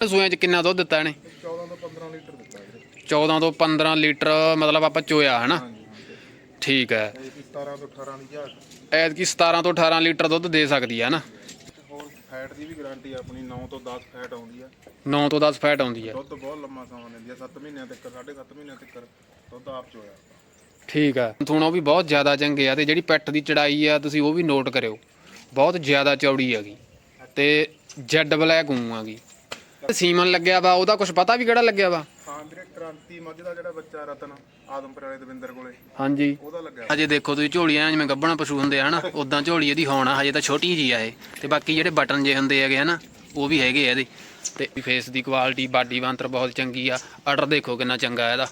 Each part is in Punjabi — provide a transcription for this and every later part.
ਸੂਆਂ ਚ ਕਿੰਨਾ ਦੁੱਧ ਦਿੱਤਾ ਇਹਨੇ? 14 ਤੋਂ 15 ਲੀਟਰ ਦਿੱਤਾ ਵੀਰੇ 14 ਤੋਂ 15 ਲੀਟਰ ਮਤਲਬ ਆਪਾਂ ਚੋਇਆ ਹਨਾ? ਹਾਂਜੀ ਹਾਂਜੀ ਠੀਕ ਹੈ। ਵੀ 17 ਤੋਂ 18 ਦੀ ਝਾਕ ਐਤਕੀ 17 ਤੋਂ 18 ਲੀਟਰ ਦੁੱਧ ਦੇ ਸਕਦੀ ਹੈ ਨਾ ਹੋਰ ਫੈਟ ਦੀ ਵੀ ਗਾਰੰਟੀ ਆਪਣੀ 9 ਤੋਂ 10 ਫੈਟ ਆਉਂਦੀ ਆ। 9 ਤੋਂ 10 ਫੈਟ ਆਉਂਦੀ ਹੈ ਦੁੱਧ ਬਹੁਤ ਲੰਮਾ ਸਮਾਂ ਲੈਂਦੀ ਆ 7 ਮਹੀਨਿਆਂ ਤੱਕ 7.5 ਮਹੀਨਿਆਂ ਤੱਕ ਦੁੱਧ ਆਪ ਚੋਇਆ। ਠੀਕ ਹੈ ਥੋਣਾ ਵੀ ਬਹੁਤ ਜ਼ਿਆਦਾ ਚੰਗੇ ਆ ਤੇ ਜਿਹੜੀ ਪੈਟ ਦੀ ਚੜਾਈ ਆ ਤੁਸੀਂ ਉਹ ਵੀ ਨੋਟ ਕਰਿਓ। ਬਹੁਤ ਜ਼ਿਆਦਾ ਚੌੜੀ ਹੈਗੀ। ਤੇ ਜੈਡ ਬਲੈਕ ਆਗੀ ਸੀਮਨ ਲੱਗਿਆ ਵਾ ਉਹਦਾ ਕੁਝ ਪਤਾ ਵੀ ਕਿਹੜਾ ਲੱਗਿਆ ਵਾ? ਹਾਂ ਵੀਰੇ ਕ੍ਰਾਂਤੀ ਮੱਝ ਦਾ ਜਿਹੜਾ ਬੱਚਾ ਰਤਨ ਆਦਮਪੁਰ ਵਾਲੇ ਦਵਿੰਦਰ ਕੋਲੇ। ਹਾਂਜੀ। ਉਹਦਾ ਲੱਗਿਆ। ਹਜੇ ਦੇਖੋ ਤੁਸੀਂ ਝੋਲੀਆਂ ਜਿਵੇਂ ਗੱਭਣਾ ਪਸ਼ੂ ਹੁੰਦੇ ਆ ਹਨਾ ਉਦਾਂ ਝੋਲੀ ਇਹਦੀ ਹੋਣ ਹਜੇ ਤਾਂ ਛੋਟੀ ਜੀ ਆ ਇਹ। ਤੇ ਬਾਕੀ ਜਿਹੜੇ ਬਟਨ ਜੇ ਹੁੰਦੇ ਹੈਗੇ ਹਨਾ ਉਹ ਵੀ ਹੈਗੇ ਆ ਇਹਦੇ। ਤੇ ਫੇਸ ਦੀ ਕੁਆਲਿਟੀ ਬਾਡੀ ਬੰਤਰ ਬਹੁਤ ਚੰਗੀ ਆ ਆਰਡਰ ਦੇਖੋ ਕਿੰਨਾ ਚੰਗਾ ਇਹਦਾ।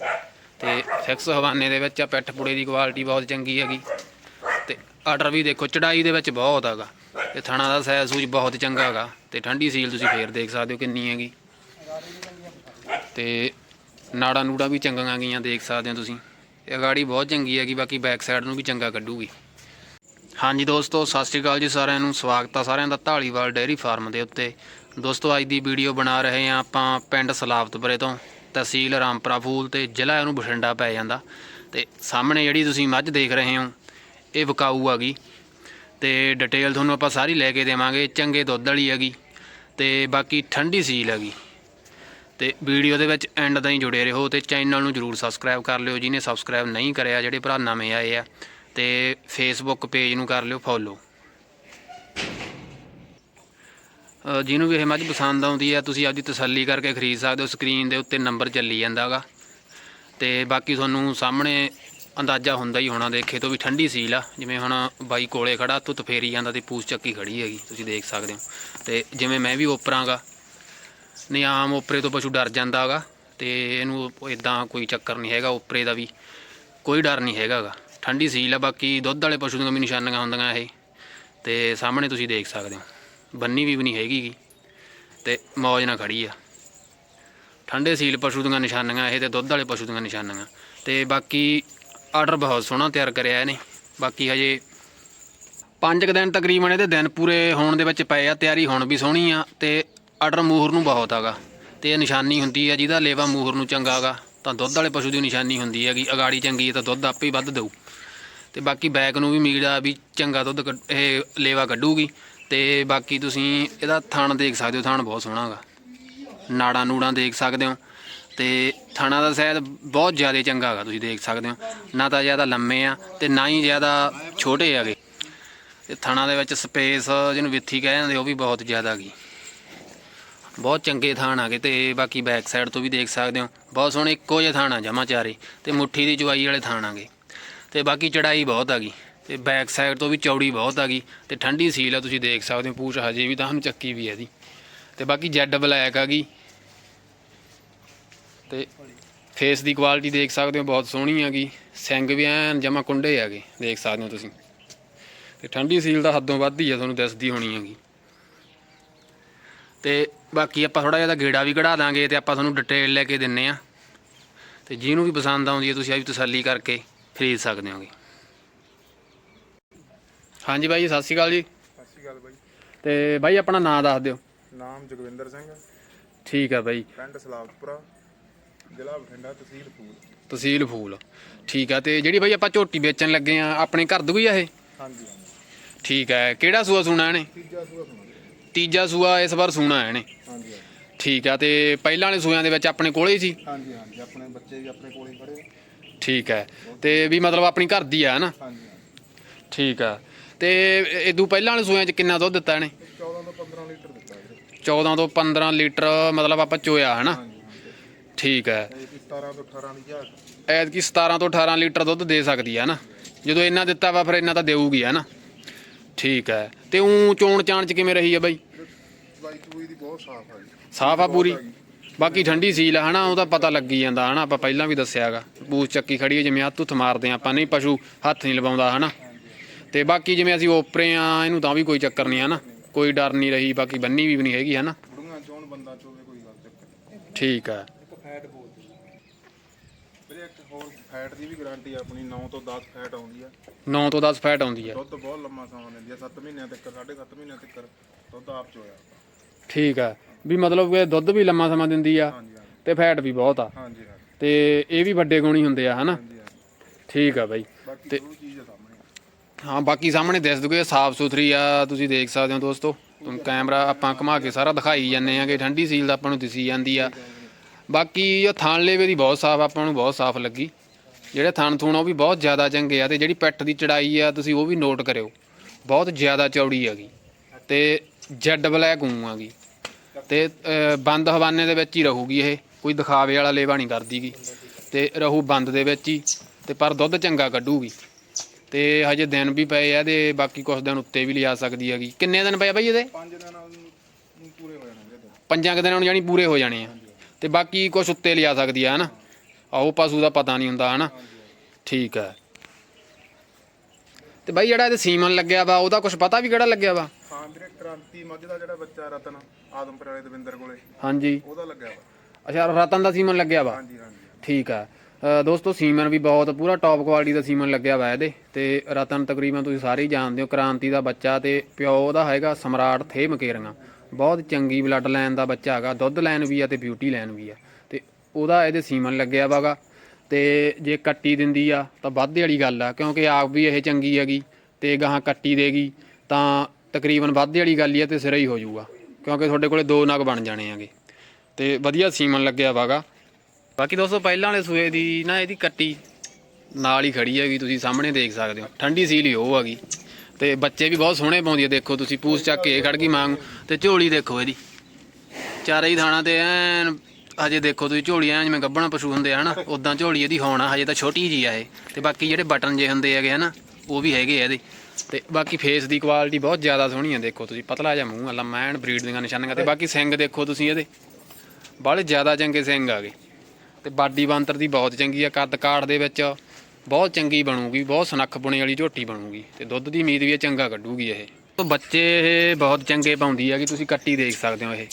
ਤੇ ਫਿਕਸ ਹਵਾਨੇ ਦੇ ਵਿੱਚ ਆ ਪਿੱਠ ਪੁੜੇ ਦੀ ਕੁਆਲਿਟੀ ਬਹੁਤ ਚੰਗੀ ਹੈਗੀ। ਤੇ ਆਰਡਰ ਵੀ ਦੇਖੋ ਚੜਾਈ ਦੇ ਵਿੱਚ ਬਹੁਤ ਹੈਗਾ। ਤੇ ਥਣਾ ਦਾ ਸਾਈਜ਼ ਸੂਜ ਬਹੁਤ ਚੰਗਾ ਹੈਗਾ ਤੇ ਠੰਡੀ ਸੀਲ ਤੁਸੀਂ ਫੇਰ ਦੇਖ ਸਕਦੇ ਹੋ ਕਿੰਨੀ ਹੈਗੀ। ਤੇ ਨਾੜਾ ਨੂੜਾ ਵੀ ਚੰਗੀਆਂ ਗਈਆਂ ਦੇਖ ਸਕਦੇ ਹੋ ਤੁਸੀਂ। ਇਹ ਗਾੜੀ ਬਹੁਤ ਚੰਗੀ ਹੈਗੀ, ਬਾਕੀ ਬੈਕ ਸਾਈਡ ਨੂੰ ਵੀ ਚੰਗਾ ਕੱਢੂਗੀ। ਹਾਂਜੀ ਦੋਸਤੋ, ਸਤਿ ਸ਼੍ਰੀ ਅਕਾਲ ਜੀ ਸਾਰਿਆਂ ਨੂੰ। ਸਵਾਗਤ ਆ ਸਾਰਿਆਂ ਦਾ ਢਾਲੀਵਾਲ ਡੇਅਰੀ ਫਾਰਮ ਦੇ ਉੱਤੇ। ਦੋਸਤੋ, ਅੱਜ ਦੀ ਵੀਡੀਓ ਬਣਾ ਰਹੇ ਹਾਂ ਆਪਾਂ ਪਿੰਡ ਸਲਾਵਤਪੁਰੇ ਤੋਂ, ਤਹਿਸੀਲ ਰਾਮਪੁਰਾ ਫੂਲ ਤੇ ਜ਼ਿਲ੍ਹਾ ਇਹਨੂੰ ਬਠਿੰਡਾ ਪੈ ਜਾਂਦਾ। ਤੇ ਸਾਹਮਣੇ ਜਿਹੜੀ ਤੁਸੀਂ ਮੱਝ ਦੇਖ ਰਹੇ ਹੋ, ਇਹ ਬਕਾਊ ਆ ਗਈ ਤੇ ਡਿਟੇਲ ਤੁਹਾਨੂੰ ਆਪਾਂ ਸਾਰੀ ਲੈ ਕੇ ਦੇਵਾਂਗੇ, ਚੰਗੇ ਦੁੱਧ ਵਾਲੀ ਹੈਗੀ ਤੇ ਬਾਕੀ ਠੰਡੀ ਸੀਲ ਹੈਗੀ। ਤੇ ਵੀਡੀਓ ਦੇ ਵਿੱਚ ਐਂਡ ਤਾਈਂ ਜੁੜੇ ਰਹੋ ਤੇ ਚੈਨਲ ਨੂੰ ਜਰੂਰ ਸਬਸਕ੍ਰਾਈਬ ਕਰ ਲਿਓ, ਜਿਹਨੇ ਸਬਸਕ੍ਰਾਈਬ ਨਹੀਂ ਕਰਿਆ, ਜਿਹੜੇ ਭਰਾ ਨਵੇਂ ਆਏ ਆ, ਤੇ ਫੇਸਬੁੱਕ ਪੇਜ ਨੂੰ ਕਰ ਲਿਓ ਫੋਲੋ ਜਿਹਨੂੰ ਵੀ ਇਹ ਮੱਝ ਪਸੰਦ ਆਉਂਦੀ ਹੈ ਤੁਸੀਂ ਆਪਦੀ ਤਸੱਲੀ ਕਰਕੇ ਖਰੀਦ ਸਕਦੇ ਹੋ ਸਕਰੀਨ ਦੇ ਉੱਤੇ ਨੰਬਰ ਚੱਲੀ ਜਾਂਦਾਗਾ ਤੇ ਬਾਕੀ ਤੁਹਾਨੂੰ ਸਾਹਮਣੇ ਅੰਦਾਜ਼ਾ ਹੁੰਦਾ ਹੀ ਹੋਣਾ ਦੇਖੇ ਤੋਂ ਵੀ ਠੰਡੀ ਸੀਲ ਆ। ਜਿਵੇਂ ਹੁਣ ਬਾਈ ਕੋਲੇ ਖੜਾ, ਧੁੱਤ ਫੇਰੀ ਜਾਂਦਾ ਤੇ ਪੂਛ ਚੱਕੀ ਖੜੀ ਹੈਗੀ, ਤੁਸੀਂ ਦੇਖ ਸਕਦੇ ਹੋ। ਤੇ ਜਿਵੇਂ ਮੈਂ ਵੀ ਓਪਰਾਂਗਾ ਨਹੀਂ ਆਮ ਓਪਰੇ ਤੋਂ ਪਸ਼ੂ ਡਰ ਜਾਂਦਾ ਹੈਗਾ ਤੇ ਇਹਨੂੰ ਇਦਾਂ ਕੋਈ ਚੱਕਰ ਨਹੀਂ ਹੈਗਾ ਓਪਰੇ ਦਾ ਵੀ ਕੋਈ ਡਰ ਨਹੀਂ ਹੈਗਾਗਾ। ਠੰਡੀ ਸੀਲ ਆ, ਬਾਕੀ ਦੁੱਧ ਵਾਲੇ ਪਸ਼ੂ ਦੀਆਂ ਵੀ ਨਿਸ਼ਾਨੀਆਂ ਹੁੰਦੀਆਂ ਇਹ। ਤੇ ਸਾਹਮਣੇ ਤੁਸੀਂ ਦੇਖ ਸਕਦੇ ਹੋ, ਬੰਨੀ ਵੀ ਨਹੀਂ ਹੈਗੀ ਗੀ ਤੇ ਮੌਜ ਨਾਲ ਖੜੀ ਆ। ਠੰਡੇ ਸੀਲ ਪਸ਼ੂ ਦੀਆਂ ਨਿਸ਼ਾਨੀਆਂ, ਇਹ ਤੇ ਦੁੱਧ ਵਾਲੇ ਪਸ਼ੂ ਦੀਆਂ ਨਿਸ਼ਾਨੀਆਂ। ਤੇ ਬਾਕੀ ਆਰਡਰ ਬਹੁਤ ਸੋਹਣਾ ਤਿਆਰ ਕਰਿਆ ਇਹਨੇ। ਬਾਕੀ ਹਜੇ ਪੰਜ ਕੁ ਦਿਨ ਤਕਰੀਬਨ ਇਹਦੇ ਦਿਨ ਪੂਰੇ ਹੋਣ ਦੇ ਵਿੱਚ ਪਏ ਆ, ਤਿਆਰੀ ਹੁਣ ਵੀ ਸੋਹਣੀ ਆ ਤੇ ਆਰਡਰ ਮੂਹਰ ਨੂੰ ਬਹੁਤ ਹੈਗਾ ਤੇ ਇਹ ਨਿਸ਼ਾਨੀ ਹੁੰਦੀ ਆ ਜਿਹਦਾ ਲੇਵਾ ਮੂਹਰ ਨੂੰ ਚੰਗਾ ਹੈਗਾ ਤਾਂ ਦੁੱਧ ਵਾਲੇ ਪਸ਼ੂ ਦੀ ਨਿਸ਼ਾਨੀ ਹੁੰਦੀ ਹੈਗੀ, ਅਗਾੜੀ ਚੰਗੀ ਹੈ ਤਾਂ ਦੁੱਧ ਆਪੇ ਹੀ ਵੱਧ ਦੇਊ। ਤੇ ਬਾਕੀ ਬੈਕ ਨੂੰ ਵੀ ਉਮੀਦ ਆ ਵੀ ਚੰਗਾ ਦੁੱਧ ਕੱਢ- ਇਹ ਲੇਵਾ ਕੱਢੂਗੀ। ਤੇ ਬਾਕੀ ਤੁਸੀਂ ਇਹਦਾ ਥਣ ਦੇਖ ਸਕਦੇ ਹੋ, ਥਣ ਬਹੁਤ ਸੋਹਣਾ ਹੈਗਾ। ਨਾੜਾਂ ਨੂੜਾਂ ਦੇਖ ਸਕਦੇ ਹੋ। ਤੇ ਥਾਣਾ ਦਾ ਸ਼ਾਇਦ ਬਹੁਤ ਜ਼ਿਆਦਾ ਚੰਗਾ ਹੈਗਾ, ਤੁਸੀਂ ਦੇਖ ਸਕਦੇ ਹੋ। ਨਾ ਤਾਂ ਜ਼ਿਆਦਾ ਲੰਮੇ ਆ ਤੇ ਨਾ ਹੀ ਜ਼ਿਆਦਾ ਛੋਟੇ ਹੈਗੇ। ਤੇ ਥਾਣਾ ਦੇ ਵਿੱਚ ਸਪੇਸ ਜਿਹਨੂੰ ਵਿੱਥੀ ਕਹਿ ਜਾਂਦੇ, ਉਹ ਵੀ ਬਹੁਤ ਜ਼ਿਆਦਾ ਹੈਗੀ। ਬਹੁਤ ਚੰਗੇ ਥਾਣ ਆਗੇ ਤੇ ਬਾਕੀ ਬੈਕ ਸਾਈਡ ਤੋਂ ਵੀ ਦੇਖ ਸਕਦੇ ਹੋ। ਬਹੁਤ ਸੋਹਣੇ ਇੱਕੋ ਜਿਹੇ ਥਾਣ ਆ ਜਮਾ ਚਾਰੇ ਤੇ ਮੁੱਠੀ ਦੀ ਚੁਆਈ ਵਾਲੇ ਥਾਣ ਆਗੇ ਤੇ ਬਾਕੀ ਚੜਾਈ ਬਹੁਤ ਆ ਗਈ ਤੇ ਬੈਕ ਸਾਈਡ ਤੋਂ ਵੀ ਚੌੜੀ ਬਹੁਤ ਆ ਹੈਗੀ ਤੇ ਠੰਡੀ ਸੀਲ ਆ, ਤੁਸੀਂ ਦੇਖ ਸਕਦੇ ਹੋ। ਪੂਛ ਹਜੇ ਵੀ ਤੁਹਾਨੂੰ ਚੱਕੀ ਵੀ ਹੈ ਇਹਦੀ। ਤੇ ਬਾਕੀ ਜੈਡ ਬਲੈਕ ਆ ਗਈ ਤੇ ਫੇਸ ਦੀ ਕੁਆਲਿਟੀ ਦੇਖ ਸਕਦੇ ਹੋ ਬਹੁਤ ਸੋਹਣੀ ਹੈਗੀ। ਸਿੰਗ ਵੀ ਐਨ ਜਮਾ ਕੁੰਡੇ ਹੈਗੇ ਦੇਖ ਸਕਦੇ ਹੋ ਤੁਸੀਂ। ਤੇ ਠੰਡੀ ਸੀਲ ਦਾ ਹੱਦੋਂ ਵੱਧ ਹੀ ਆ ਤੁਹਾਨੂੰ ਦਿਸਦੀ ਹੋਣੀ ਹੈਗੀ। ਤੇ ਬਾਕੀ ਆਪਾਂ ਥੋੜਾ ਜਿਹਾ ਗੇੜਾ ਵੀ ਕਢਾ ਦਾਂਗੇ ਤੇ ਆਪਾਂ ਤੁਹਾਨੂੰ ਡਿਟੇਲ ਲੈ ਕੇ ਦਿੰਨੇ ਆ। ਤੇ ਜਿਹਨੂੰ ਵੀ ਪਸੰਦ ਆਉਂਦੀ ਹੈ ਤੁਸੀਂ ਆ ਵੀ ਤਸੱਲੀ ਕਰਕੇ ਖਰੀਦ ਸਕਦੇ ਹੋਗੇ। ਹਾਂਜੀ ਬਾਈ ਸਤਿ ਸ਼੍ਰੀ ਅਕਾਲ ਜੀ। ਸਤਿ ਸ਼੍ਰੀ ਅਕਾਲ ਬਾਈ। ਤੇ ਬਾਈ ਆਪਣਾ ਨਾਮ ਦੱਸ ਦਿਓ। ਨਾਮ ਜਗਵਿੰਦਰ ਸਿੰਘ ਠੀਕ ਆ ਬਾਈ। ਪਿੰਡ ਸਲਾਵਤਪੁਰਾ ਜ਼ਿਲ੍ਹਾ ਬਠਿੰਡਾ ਤਹਿਸੀਲ ਫੂਲ। ਤਹਿਸੀਲ ਫੂਲ। ਠੀਕ ਆ ਤੇ ਜਿਹੜੀ ਬਾਈ ਆਪਾਂ ਝੋਟੀ ਵੇਚਣ ਲੱਗੇ ਆ ਆਪਣੇ ਘਰ ਦੀ ਆ ਇਹ? ਹਾਂਜੀ ਹਾਂਜੀ। ਠੀਕ ਹੈ ਕਿਹੜਾ ਸੂਆ ਸੂਣਾ ਇਹਨੇ? ਤੀਜਾ ਸੂਆ ਸੁਣਾਓ ਤੀਜਾ ਸੂਆ ਇਸ ਵਾਰ ਸੂਣਾ ਇਹਨੇ। ਹਾਂਜੀ ਹਾਂਜੀ। ਠੀਕ ਆ ਤੇ ਪਹਿਲਾਂ ਵਾਲੇ ਸੂਆਂ ਦੇ ਵਿੱਚ ਆਪਣੇ ਕੋਲੇ ਹੀ ਸੀ? ਹਾਂਜੀ ਹਾਂਜੀ ਆਪਣੇ ਬੱਚੇ ਵੀ ਆਪਣੇ ਕੋਲ ਹੀ ਖੜੇ ਆ। ਠੀਕ ਹੈ ਤੇ ਵੀ ਮਤਲਬ ਆਪਣੀ ਘਰ ਦੀ ਆ ਨਾ ਹਾਂਜੀ ਹਾਂਜੀ। ਠੀਕ ਆ ਤੇ ਇਦੋਂ ਪਹਿਲਾਂ ਵਾਲੇ ਸੂਆਂ 'ਚ ਕਿੰਨਾ ਦੁੱਧ ਦਿੱਤਾ ਇਹਨੇ? ਇਹ 14 ਤੋਂ 15 ਲੀਟਰ ਦਿੱਤਾ ਵੀਰੇ 14 ਤੋਂ 15 ਲੀਟਰ ਮਤਲਬ ਆਪਾਂ ਚੋਇਆ ਹਨਾ? ਠੀਕ ਹੈ। ਇਹ ਵੀ 17 ਤੋਂ 18 ਦੀ ਝਾਕ ਐਤਕੀ 17 ਤੋਂ 18 ਲੀਟਰ ਦੁੱਧ ਦੇ ਸਕਦੀ ਹੈ ਨਾ। ਜਦੋਂ ਇੰਨਾ ਦਿੱਤਾ ਵਾ ਫਿਰ ਇੰਨਾ ਤਾਂ ਦੇਊਗੀ ਹੈ ਨਾ। ਠੀਕ ਹੈ। ਤੇ ਉਹ ਚੋਣ ਚਾਣ 'ਚ ਕਿਵੇਂ ਰਹੀ ਹੈ ਬਾਈ? ਬਾਈ ਚੂਈ ਦੀ ਬਹੁਤ ਸਾਫ਼ ਆ ਜੀ। ਸਾਫ਼ ਆ ਪੂਰੀ? ਬਾਕੀ ਠੰਡੀ ਸੀਲ ਆ ਹਨਾ ਉਹਦਾ ਪਤਾ ਲੱਗੀ ਜਾਂਦਾ ਹਨਾ ਆਪਾਂ ਪਹਿਲਾਂ ਵੀ ਦੱਸਿਆਗਾ। ਪੂਛ ਚੱਕੀ ਖੜੀ ਹੈ ਜਿਵੇਂ ਹੱਥ ਹੁੱਥ ਮਾਰਦੇ ਆ ਆਪਾਂ ਨਹੀਂ ਪਸ਼ੂ ਹੱਥ ਨਹੀਂ ਲਵਾਉਂਦਾ ਹਨਾ। ਤੇ ਬਾਕੀ ਜਿਵੇਂ ਅਸੀਂ ਓਪਰੇ ਆ ਇਹਨੂੰ ਤਾਂ ਵੀ ਕੋਈ ਚੱਕਰ ਨਹੀਂ ਹਨਾ ਕੋਈ ਡਰ ਨਹੀਂ ਰਹੀ ਬਾਕੀ ਬੰਨੀ ਵੀ ਨਹੀਂ ਹੈਗੀ ਹਨਾ। ਬੁੜੀਆਂ ਚੋਣ ਬੰਦਾ ਚੋਵੇ ਕੋਈ ਗੱਲ ਚੱਕਰ ਨਹੀਂ। ਠੀਕ ਹੈ ਫੈਟ ਬੋਲਦੀ ਵੀਰੇ ਇੱਕ ਹੋਰ ਫੈਟ ਦੀ ਵੀ ਗਾਰੰਟੀ ਆਪਣੀ 9 ਤੋਂ 10 ਫੈਟ ਆਉਂਦੀ ਆ। 9 ਤੋਂ 10 ਫੈਟ ਆਉਂਦੀ ਹੈ ਦੁੱਧ ਬਹੁਤ ਲੰਮਾ ਸਮਾਂ ਲੈਂਦੀ ਆ 7 ਮਹੀਨਿਆਂ ਤੱਕ 7.5 ਮਹੀਨਿਆਂ ਤੱਕ ਦੁੱਧ ਆਪ ਚੋਇਆ ਠੀਕ ਆ। ਵੀ ਮਤਲਬ ਕਿ ਦੁੱਧ ਵੀ ਲੰਮਾ ਸਮਾਂ ਦਿੰਦੀ ਆ ਤੇ ਫੈਟ ਵੀ ਬਹੁਤ ਆ। ਹਾਂਜੀ ਤੇ ਇਹ ਵੀ ਵੱਡੇ ਗੁਣੀ ਹੁੰਦੇ ਆ ਹਨਾ? ਠੀਕ ਆ ਬਾਈ। ਤੇ- ਆ ਹਾਂ ਬਾਕੀ ਸਾਹਮਣੇ ਦਿਸ ਦੂਗੇ ਸਾਫ਼ ਸੁਥਰੀ ਆ ਤੁਸੀਂ ਦੇਖ ਸਕਦੇ ਹੋ ਦੋਸਤੋ। ਕੈਮਰਾ ਆਪਾਂ ਘੁਮਾ ਕੇ ਸਾਰਾ ਦਿਖਾਈ ਜਾਂਦੇ ਆਂਗੇ ਠੰਡੀ ਸੀਲ ਦਾ ਆਪਾਂ ਨੂੰ ਦਿਸੀ ਜਾਂਦੀ ਆ। ਬਾਕੀ ਉਹ ਥਣ ਲੇਵੇ ਦੀ ਬਹੁਤ ਸਾਫ਼ ਆਪਾਂ ਨੂੰ ਬਹੁਤ ਸਾਫ਼ ਲੱਗੀ। ਜਿਹੜੇ ਥਣ ਥੂਣ ਆ ਉਹ ਵੀ ਬਹੁਤ ਜ਼ਿਆਦਾ ਚੰਗੇ ਆ ਤੇ ਜਿਹੜੀ ਪੈਟ ਦੀ ਚੜਾਈ ਆ ਤੁਸੀਂ ਉਹ ਵੀ ਨੋਟ ਕਰਿਓ। ਬਹੁਤ ਜ਼ਿਆਦਾ ਚੌੜੀ ਹੈਗੀ ਤੇ ਜੈਡ ਬਲੈਕ ਆਗੀ ਤੇ ਬੰਦ ਹਵਾਨੇ ਦੇ ਵਿੱਚ ਹੀ ਰਹੂਗੀ ਇਹ। ਕੋਈ ਦਿਖਾਵੇ ਵਾਲਾ ਲੇਵਾ ਨਹੀਂ ਕਰਦੀਗੀ ਤੇ ਰਹੂ ਬੰਦ ਦੇ ਵਿੱਚ ਹੀ ਤੇ ਪਰ ਦੁੱਧ ਚੰਗਾ ਕੱਢੂਗੀ। ਤੇ ਹਜੇ ਦਿਨ ਵੀ ਪਏ ਆ ਤੇ ਬਾਕੀ ਕੁਝ ਦਿਨ ਉੱਤੇ ਵੀ ਲਿਜਾ ਸਕਦੀ ਹੈਗੀ ਕਿੰਨੇ ਦਿਨ ਪਏ ਬਈ ਇਹਦੇ? ਪੰਜ ਦਿਨਾਂ ਨੂੰ ਨੂੰ ਪੂਰੇ ਹੋ ਜਾਣਗੇ। ਪੰਜਾਂ ਕੁ ਦਿਨਾਂ ਨੂੰ ਜਾਨੀ ਪੂਰੇ ਹੋ ਜਾਣੇ ਆ। ਤੇ ਬਾਕੀ ਕੁਝ ਉੱਤੇ ਲਿਜਾ ਸਕਦੀ ਆ ਹਨਾ? ਆਓ ਪਸ਼ੂ ਦਾ ਪਤਾ ਨਹੀਂ ਹੁੰਦਾ ਹਨਾ? ਠੀਕ ਹੈ ਤੇ ਬਾਈ ਜਿਹੜਾ ਇਹਦੇ ਸੀਮਨ ਲੱਗਿਆ ਵਾ ਉਹਦਾ ਕੁਝ ਪਤਾ ਵੀ ਕਿਹੜਾ ਲੱਗਿਆ ਵਾ? ਹਾਂ ਵੀਰੇ ਕ੍ਰਾਂਤੀ ਮੱਝ ਦਾ ਜਿਹੜਾ ਬੱਚਾ ਰਤਨ ਆਦਮਪੁਰ ਵਾਲੇ ਦਵਿੰਦਰ ਕੋਲੇ ਹਾਂਜੀ। ਉਹਦਾ ਲੱਗਿਆ ਵਾ। ਅੱਛਾ ਰਤਨ ਦਾ ਸੀਮਨ ਲੱਗਿਆ ਵਾ? ਹਾਂਜੀ ਹਾਂਜੀ। ਠੀਕ ਆ। ਦੋਸਤੋ ਸੀਮਨ ਵੀ ਬਹੁਤ ਪੂਰਾ ਟੌਪ ਕੁਆਲਿਟੀ ਦਾ ਸੀਮਨ ਲੱਗਿਆ ਵਾ ਇਹਦੇ। ਤੇ ਰਤਨ ਤਕਰੀਬਨ ਤੁਸੀਂ ਸਾਰੇ ਹੀ ਜਾਣਦੇ ਹੋ ਕ੍ਰਾਂਤੀ ਦਾ ਬੱਚਾ ਤੇ ਪਿਓ ਉਹਦਾ ਹੈਗਾ ਸਮਰਾਟ ਥੇ ਮਕੇਰੀਆਂ ਬਹੁਤ ਚੰਗੀ ਬਲੱਡ ਲਾਈਨ ਦਾ ਬੱਚਾ ਹੈਗਾ, ਦੁੱਧ ਲਾਈਨ ਵੀ ਆ ਤੇ ਬਿਊਟੀ ਲਾਈਨ ਵੀ ਆ। ਤੇ ਉਹਦਾ ਇਹਦੇ ਸੀਮਨ ਲੱਗਿਆ ਵਾਗਾ। ਤੇ ਜੇ ਕੱਟੀ ਦਿੰਦੀ ਆ ਤਾਂ ਵਾਧੇ ਵਾਲੀ ਗੱਲ ਆ, ਕਿਉਂਕਿ ਆਪ ਵੀ ਇਹ ਚੰਗੀ ਹੈਗੀ ਤੇ ਗਾਹਾਂ ਕੱਟੀ ਦੇਗੀ ਤਾਂ ਤਕਰੀਬਨ ਵਾਧੇ ਵਾਲੀ ਗੱਲ ਹੀ ਆ ਤੇ ਸਿਰਾ ਹੀ ਹੋ ਜਾਊਗਾ, ਕਿਉਂਕਿ ਤੁਹਾਡੇ ਕੋਲੇ ਦੋ ਨਗ ਬਣ ਜਾਣੇ ਆਗੇ ਤੇ ਵਧੀਆ ਸੀਮਨ ਲੱਗਿਆ ਵਾਗਾ। ਬਾਕੀ ਦੋਸਤੋ, ਪਹਿਲਾਂ ਵਾਲੇ ਸੂਏ ਦੀ ਨਾ ਇਹਦੀ ਕੱਟੀ ਨਾਲ ਹੀ ਖੜੀ ਹੈਗੀ, ਤੁਸੀਂ ਸਾਹਮਣੇ ਦੇਖ ਸਕਦੇ ਹੋ। ਠੰਡੀ ਸੀਲ ਹੀ ਉਹ ਹੈਗੀ। ਤੇ ਬੱਚੇ ਵੀ ਬਹੁਤ ਸੋਹਣੇ ਪਾਉਂਦੀ ਹੈ ਦੇਖੋ ਤੁਸੀਂ, ਪੂਸ ਚੱਕ ਕੇ ਖੜ ਗਈ, ਮਾਂਗ ਤੇ ਝੋਲੀ ਦੇਖੋ ਇਹਦੀ। ਚਾਰੇ ਹੀ ਥਾਣਾ ਤੇ ਐਨ, ਹਜੇ ਦੇਖੋ ਤੁਸੀਂ ਝੋਲੀ ਐਨ ਜਿਵੇਂ ਗੱਭਣਾ ਪਸ਼ੂ ਹੁੰਦੇ ਆ, ਹਨਾ? ਉਦਾਂ ਝੋਲੀ ਇਹਦੀ ਹੋਣਾ ਹਜੇ ਤਾਂ ਛੋਟੀ ਜੀ ਆ ਇਹ। ਤੇ ਬਾਕੀ ਜਿਹੜੇ ਬਟਨ ਜੇ ਹੁੰਦੇ ਹੈਗੇ, ਹਨਾ? ਉਹ ਵੀ ਹੈਗੇ ਆ ਇਹਦੇ। ਤੇ ਬਾਕੀ ਫੇਸ ਦੀ ਕੁਆਲਿਟੀ ਬਹੁਤ ਜ਼ਿਆਦਾ ਸੋਹਣੀ ਹੈ ਦੇਖੋ ਤੁਸੀਂ। ਪਤਲਾ ਜਿਹਾ ਮੂੰਹ, ਅੱਲਾ ਲੰਮਾ ਬਰੀਡ ਦੀਆਂ ਨਿਸ਼ਾਨੀਆਂ ਤੇ ਬਾਕੀ ਸਿੰਗ ਦੇਖੋ ਤੁਸੀਂ ਇਹਦੇ। ਬਾਹਲੇ ਜ਼ਿਆਦਾ ਚੰਗੇ ਸਿੰਘ ਆ ਗਏ। ਤੇ ਬਾਡੀ ਬੰਤਰ ਦੀ ਬਹੁਤ ਚੰਗੀ ਆ, ਕੱਦ ਕਾਠ ਦੇ ਵਿੱਚ ਬਹੁਤ ਚੰਗੀ ਬਣੂਗੀ, ਬਹੁਤ ਸਨੱਖ ਬੁਣੇ ਵਾਲੀ ਝੋਟੀ ਬਣੂਗੀ। ਤੇ ਦੁੱਧ ਦੀ ਉਮੀਦ ਵੀ ਇਹ ਚੰਗਾ ਕੱਢੂਗੀ ਇਹ। ਬੱਚੇ ਇਹ ਬਹੁਤ ਚੰਗੇ ਪਾਉਂਦੀ ਹੈਗੀ ਤੁਸੀਂ ਕੱਟੀ ਦੇਖ ਸਕਦੇ ਹੋ ਇਹ।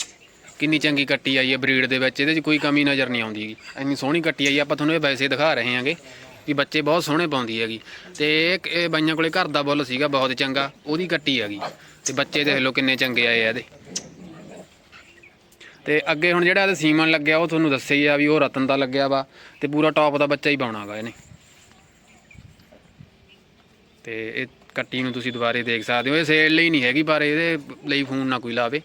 ਕਿੰਨੀ ਚੰਗੀ ਕੱਟੀ ਆਈ ਹੈ ਬਰੀਡ ਦੇ ਵਿੱਚ, ਇਹਦੇ 'ਚ ਕੋਈ ਕਮੀ ਨਜ਼ਰ ਨਹੀਂ ਆਉਂਦੀ ਗੀ ਇੰਨੀ ਸੋਹਣੀ ਕੱਟੀ ਆਈ ਆਪਾਂ ਤੁਹਾਨੂੰ ਇਹ ਵੈਸੇ ਦਿਖਾ ਰਹੇ ਹਾਂਗੇ ਕਿ ਬੱਚੇ ਬਹੁਤ ਸੋਹਣੇ ਪਾਉਂਦੀ ਹੈਗੀ। ਤੇ ਇਹ ਇਹ ਬਾਈਆਂ ਕੋਲੇ ਘਰ ਦਾ ਬੁੱਲ ਸੀਗਾ, ਬਹੁਤ ਚੰਗਾ, ਉਹਦੀ ਕੱਟੀ ਹੈਗੀ। ਤੇ ਬੱਚੇ ਦੇਖ ਲਓ ਕਿੰਨੇ ਚੰਗੇ ਆਏ ਆ ਇਹਦੇ। ਤੇ ਅੱਗੇ ਹੁਣ ਜਿਹੜਾ ਇਹਦਾ ਸੀਮਨ ਲੱਗਿਆ, ਉਹ ਤੁਹਾਨੂੰ ਦੱਸਿਆ ਹੀ ਆ ਵੀ ਉਹ ਰਤਨ ਦਾ ਲੱਗਿਆ ਵਾ, ਤੇ ਪੂਰਾ ਟੌਪ ਦਾ ਬੱਚਾ ਹੀ ਪਾਉਣਾਗਾ ਇਹਨੇ। ਤੇ ਇਹ ਕੱਟੀ ਨੂੰ ਤੁਸੀਂ ਦੁਬਾਰੇ ਦੇਖ ਸਕਦੇ ਹੋ। ਇਹ ਸੇਲ ਲਈ ਨਹੀਂ ਹੈਗੀ, ਪਰ ਇਹਦੇ ਲਈ ਫੋਨ ਨਾ ਕੋਈ ਲਾਵੇ।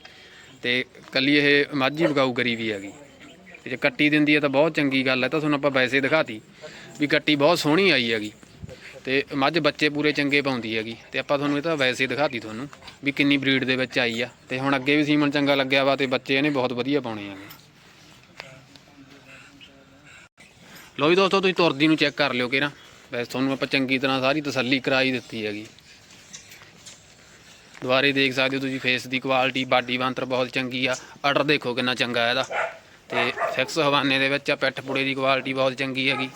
ਤੇ ਕੱਲੀ ਇਹ ਮਾਝੀ ਬਗਾਊ ਕਰੀ ਵੀ ਹੈਗੀ। ਤੇ ਜੇ ਕੱਟੀ ਦਿੰਦੀ ਹੈ ਤਾਂ ਬਹੁਤ ਚੰਗੀ ਗੱਲ ਹੈ। ਤਾਂ ਤੁਹਾਨੂੰ ਆਪਾਂ ਵੈਸੇ ਦਿਖਾਤੀ ਵੀ ਕੱਟੀ ਬਹੁਤ ਸੋਹਣੀ ਆਈ ਹੈਗੀ। ਤੇ ਮੱਝ ਬੱਚੇ ਪੂਰੇ ਚੰਗੇ ਪਾਉਂਦੀ ਹੈਗੀ। ਤੇ ਆਪਾਂ ਤੁਹਾਨੂੰ ਇਹ ਤਾਂ ਵੈਸੇ ਦਿਖਾਤੀ ਤੁਹਾਨੂੰ ਵੀ ਕਿੰਨੀ ਬਰੀਡ ਦੇ ਵਿੱਚ ਆਈ ਆ। ਤੇ ਹੁਣ ਅੱਗੇ ਵੀ ਸੀਮਨ ਚੰਗਾ ਲੱਗਿਆ ਵਾ ਤੇ ਬੱਚੇ ਇਹਨੇ ਬਹੁਤ ਵਧੀਆ ਪਾਉਣੇ ਹੈਗੇ। ਲੋ ਵੀ ਦੋਸਤੋ, ਤੁਸੀਂ ਤੁਰਦੀ ਨੂੰ ਚੈੱਕ ਕਰ ਲਿਓ ਕਿ ਨਾ ਵੈਸੇ ਤੁਹਾਨੂੰ ਆਪਾਂ ਚੰਗੀ ਤਰ੍ਹਾਂ ਸਾਰੀ ਤਸੱਲੀ ਕਰਾਈ ਦਿੱਤੀ ਹੈਗੀ। ਦੁਬਾਰੇ ਦੇਖ ਸਕਦੇ ਹੋ ਤੁਸੀਂ ਫੇਸ ਦੀ ਕੁਆਲਿਟੀ ਬਾਡੀ ਬਾਂਤਰ ਬਹੁਤ ਚੰਗੀ ਆ। ਆਰਡਰ ਦੇਖੋ ਕਿੰਨਾ ਚੰਗਾ ਇਹਦਾ। ਤੇ ਫਿਕਸ ਹਵਾਨੇ ਦੇ ਵਿੱਚ ਆ, ਪਿੱਠ ਪੁੜੇ ਦੀ ਕੁਆਲਿਟੀ ਬਹੁਤ ਚੰਗੀ ਹੈਗੀ।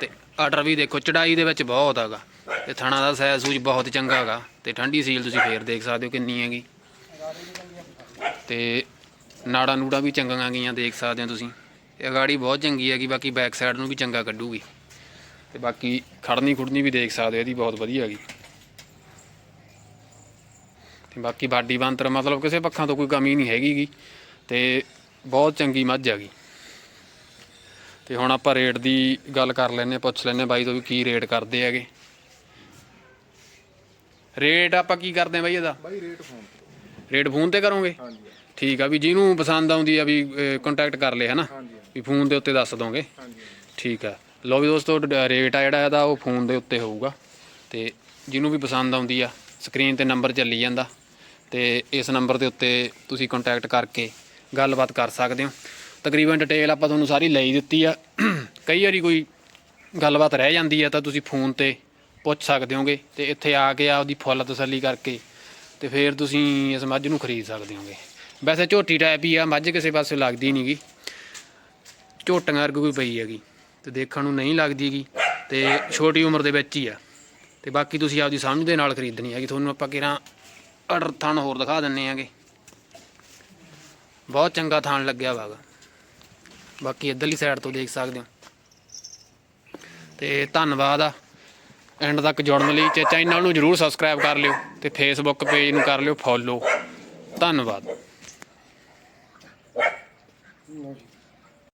ਤੇ ਆਰਡਰ ਵੀ ਦੇਖੋ, ਚੜਾਈ ਦੇ ਵਿੱਚ ਬਹੁਤ ਹੈਗਾ। ਤੇ ਥਣਾ ਦਾ ਸਾਈਜ਼ ਸੂਜ ਬਹੁਤ ਚੰਗਾ ਹੈਗਾ। ਤੇ ਠੰਡੀ ਸੀਲ ਤੁਸੀਂ ਫੇਰ ਦੇਖ ਸਕਦੇ ਹੋ ਕਿੰਨੀ ਹੈਗੀ। ਤੇ ਨਾੜਾ ਨੂੜਾ ਵੀ ਚੰਗੀਆਂ ਗਈਆਂ, ਦੇਖ ਸਕਦੇ ਹੋ ਤੁਸੀਂ। ਇਹ ਗਾੜੀ ਬਹੁਤ ਚੰਗੀ ਹੈਗੀ, ਬਾਕੀ ਬੈਕ ਸਾਈਡ ਨੂੰ ਵੀ ਚੰਗਾ ਕੱਢੂਗੀ। ਤੇ ਬਾਕੀ ਖੜਨੀ ਖੁੜਨੀ ਵੀ ਦੇਖ ਸਕਦੇ ਹੋ, ਇਹਦੀ ਬਹੁਤ ਵਧੀਆ ਹੈਗੀ। ਤੇ ਬਾਕੀ ਬਾਡੀ ਬੰਤਰ ਮਤਲਬ ਕਿਸੇ ਪੱਖਾਂ ਤੋਂ ਕੋਈ ਕਮੀ ਨਹੀਂ ਹੈਗੀਗੀ ਤੇ ਬਹੁਤ ਚੰਗੀ ਮੱਝ ਹੈਗੀ। ਤੇ ਹੁਣ ਆਪਾਂ ਰੇਟ ਦੀ ਗੱਲ ਕਰ ਲੈਨੇ ਪੁੱਛ ਲੈਨੇ ਬਾਈ ਤੋਂ ਵੀ ਕੀ ਰੇਟ ਕਰਦੇ ਹੈਗੇ। ਰੇਟ ਆਪਾਂ ਕੀ ਕਰਦੇ ਆ ਬਾਈ ਇਹਦਾ? ਬਾਈ ਰੇਟ ਫੋਨ ਰੇਟ ਫੋਨ ਤੇ ਕਰੋਗੇ? ਹਾਂਜੀ ਠੀਕ ਆ ਵੀ ਜਿਹਨੂੰ ਪਸੰਦ ਆਉਂਦੀ ਆ ਵੀ ਕੰਟੈਕਟ ਕਰ ਲੈ ਹਨਾ? ਵੀ ਫੋਨ ਦੇ ਉੱਤੇ ਦੱਸ ਦੋਗੇ। ਹਾਂਜੀ ਠੀਕ ਆ। ਲਓ ਵੀ ਦੋਸਤੋ ਰੇਟ ਆ ਜਿਹੜਾ ਇਹਦਾ ਉਹ ਫੋਨ ਦੇ ਉੱਤੇ ਹੋਊਗਾ। ਤੇ ਜਿਹਨੂੰ ਵੀ ਪਸੰਦ ਆਉਂਦੀ ਆ ਸਕਰੀਨ ਤੇ ਨੰਬਰ ਚੱਲੀ ਜਾਂਦਾ। ਤੇ ਇਸ ਨੰਬਰ ਦੇ ਉੱਤੇ ਤੁਸੀਂ ਕੰਟੈਕਟ ਕਰਕੇ ਗੱਲਬਾਤ ਕਰ ਸਕਦੇ ਹੋ। ਤਕਰੀਬਨ ਡਿਟੇਲ ਆਪਾਂ ਤੁਹਾਨੂੰ ਸਾਰੀ ਲਈ ਦਿੱਤੀ ਆ। ਕਈ ਵਾਰੀ ਕੋਈ ਗੱਲਬਾਤ ਰਹਿ ਜਾਂਦੀ ਆ ਤਾਂ ਤੁਸੀਂ ਫੋਨ ਤੇ ਪੁੱਛ ਸਕਦੇ ਹੋਗੇ ਤੇ ਇੱਥੇ ਆ ਕੇ ਆਪਦੀ ਫੁੱਲ ਤਸੱਲੀ ਕਰਕੇ ਤੇ ਫਿਰ ਤੁਸੀਂ ਇਸ ਮੱਝ ਨੂੰ ਖਰੀਦ ਸਕਦੇ ਹੋਗੇ। ਵੈਸੇ ਝੋਟੀ ਟਾਈਪ ਹੀ ਆ, ਮੱਝ ਕਿਸੇ ਪਾਸੇ ਲੱਗਦੀ ਨਹੀਂਗੀ ਝੋਟੀਆਂ ਵਰਗੀ ਕੋਈ ਪਈ ਹੈਗੀ ਤੇ ਦੇਖਣ ਨੂੰ ਨਹੀਂ ਲੱਗਦੀਗੀ ਤੇ ਛੋਟੀ ਉਮਰ ਦੇ ਵਿੱਚ ਹੀ ਆ। ਤੇ ਬਾਕੀ ਤੁਸੀਂ ਆਪਦੀ ਸਮਝ ਦੇ ਨਾਲ ਖਰੀਦਣੀ ਹੈਗੀ। ਤੁਹਾਨੂੰ ਆਪਾਂ ਕਿਹੜਾ ਅਡਰ ਥਣ ਹੋਰ ਦਿਖਾ ਦਿੰਨੇ ਆਗੇ। ਬਹੁਤ ਚੰਗਾ ਥਣ ਲੱਗਿਆ ਵਾਗਾ ਬਾਕੀ ਇਧਰਲੀ ਸਾਈਡ ਤੋਂ ਦੇਖ ਸਕਦੇ ਹੋ। ਤੇ ਧੰਨਵਾਦ ਆ। ਐਂਡ ਤੱਕ ਜੁੜਨ ਲਈ ਤੇ ਚੈਨਲ ਨੂੰ ਜਰੂਰ ਸਬਸਕ੍ਰਾਈਬ ਕਰ ਲਿਓ ਤੇ ਫੇਸਬੁੱਕ ਪੇਜ ਨੂੰ ਕਰ ਲਿਓ ਫੋਲੋ ਧੰਨਵਾਦ।